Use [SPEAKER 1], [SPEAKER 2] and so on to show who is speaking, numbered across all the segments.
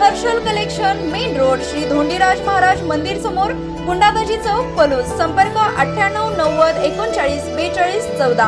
[SPEAKER 1] Harshal collection main road Shri Dhondiraj Maharaj मंदिर समोर गुंडाबाजी चौक पलूस. संपर्क अठ्ठ्याण्णव नव्वद एकोणचाळीस बेचाळीस चौदा.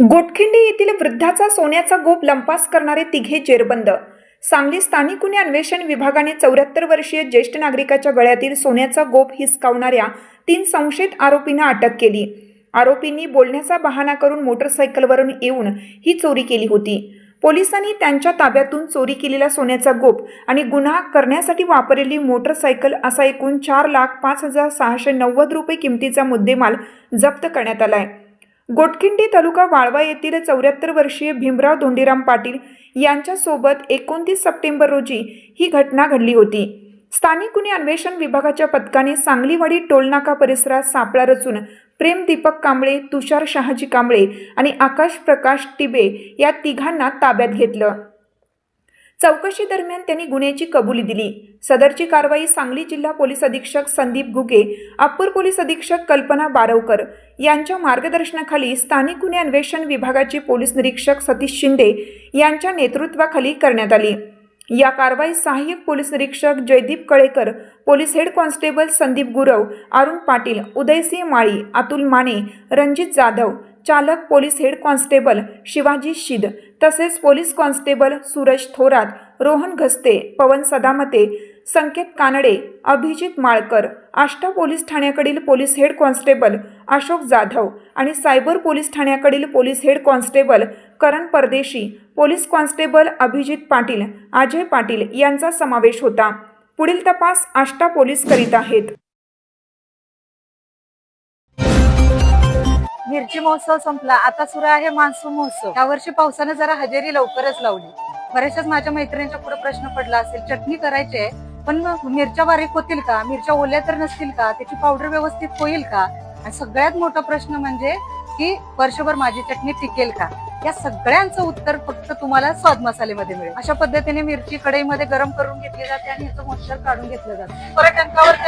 [SPEAKER 2] गोटखिंडी येथील वृद्धाचा सोन्याचा गोप लंपास करणारे तिघे जेरबंद. सांगली स्थानिक गुन्हे अन्वेषण विभागाने चौऱ्याहत्तर वर्षीय ज्येष्ठ नागरिकाच्या गळ्यातील सोन्याचा गोप हिसकावणाऱ्या तीन संशयित आरोपींना अटक केली. आरोपींनी बोलण्याचा बहाणा करून मोटरसायकलवरून येऊन ही चोरी केली होती. पोलिसांनी त्यांच्या ताब्यातून चोरी केलेला सोन्याचा गोप आणि गुन्हा करण्यासाठी वापरलेली मोटरसायकल असा एकूण चार लाख पाच हजार सहाशे नव्वद रुपये किमतीचा मुद्देमाल जप्त करण्यात आला आहे गोटखिंडी तालुका वाळवा येथील चौऱ्याहत्तर वर्षीय भीमराव धोंडीराम पाटील यांच्यासोबत एकोणतीस सप्टेंबर रोजी ही घटना घडली होती. स्थानिक गुन्हे अन्वेषण विभागाच्या पथकाने सांगलीवाडी टोलनाका परिसरात सापळा रचून प्रेम दीपक कांबळे तुषार शहाजी कांबळे आणि आकाश प्रकाश टिबे या तिघांना ताब्यात घेतलं. चौकशी दरम्यान त्यांनी गुन्ह्याची कबुली दिली. सदरची कारवाई सांगली जिल्हा पोलीस अधीक्षक संदीप घुगे अप्पर पोलीस अधीक्षक कल्पना बारवकर यांच्या मार्गदर्शनाखाली स्थानिक गुन्हे अन्वेषण विभागाचे पोलीस निरीक्षक सतीश शिंदे यांच्या नेतृत्वाखाली करण्यात आली. या कारवाईत सहाय्यक पोलीस निरीक्षक Jaydeep Kalekar police head constable Sandeep Gurav Arun Patil Udaysinh Mali Atul Mane Ranjit Jadhav चालक police head constable Shivaji Shid तसेच police constable Suraj Thorat Rohan Ghaste Pawan Sadamate Sanket Kanade Abhijit Malkar Ashta police ठाण्याकडील police head constable Ashok Jadhav आणि cyber police ठाण्याकडील police head constable Karan Pardeshi police constable Abhijit Patil Ajay Patil यांचा समावेश होता. पुढील तपास Ashta police करीत आहेत.
[SPEAKER 3] मिरची महोत्सव संपला. आता सुरू आहे मान्सून महोत्सव. यावर्षी पावसानं जरा हजेरी लवकरच लावली. बऱ्याचशाच माझ्या मैत्रिणींच्या पुढे प्रश्न पडला असेल चटणी करायची आहे पण मिरच्या बारीक होतील का? मिरच्या ओल्या तर नसतील का? त्याची पावडर व्यवस्थित होईल का? आणि सगळ्यात मोठा प्रश्न म्हणजे की वर्षभर माझी चटणी टिकेल का? या सगळ्यांचं उत्तर फक्त तुम्हाला स्वाद मसालेमध्ये मिळेल. अशा पद्धतीने मिरची कढईमध्ये गरम करून घेतली जाते आणि याचं मॉइश्चर काढून घेतलं जातं. परत टंकावरती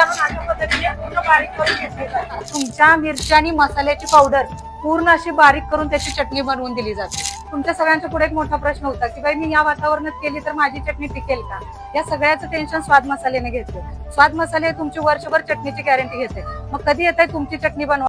[SPEAKER 3] बारीक करून तुमच्या मिरच्या आणि मसाल्याची पावडर पूर्ण अशी बारीक करून त्याची चटणी बनवून दिली जाते. तुमच्या सगळ्यांच्या पुढे एक मोठा प्रश्न होता की बाई मी या वातावरणात केली तर माझी चटणी टिकेल का? या सगळ्याचं टेन्शन स्वाद मसाल्याने घेतलं. स्वाद मसाले तुमची वर्षभर चटणीची गॅरंटी घेते. मग कधी येत आहे तुमची चटणी बनवा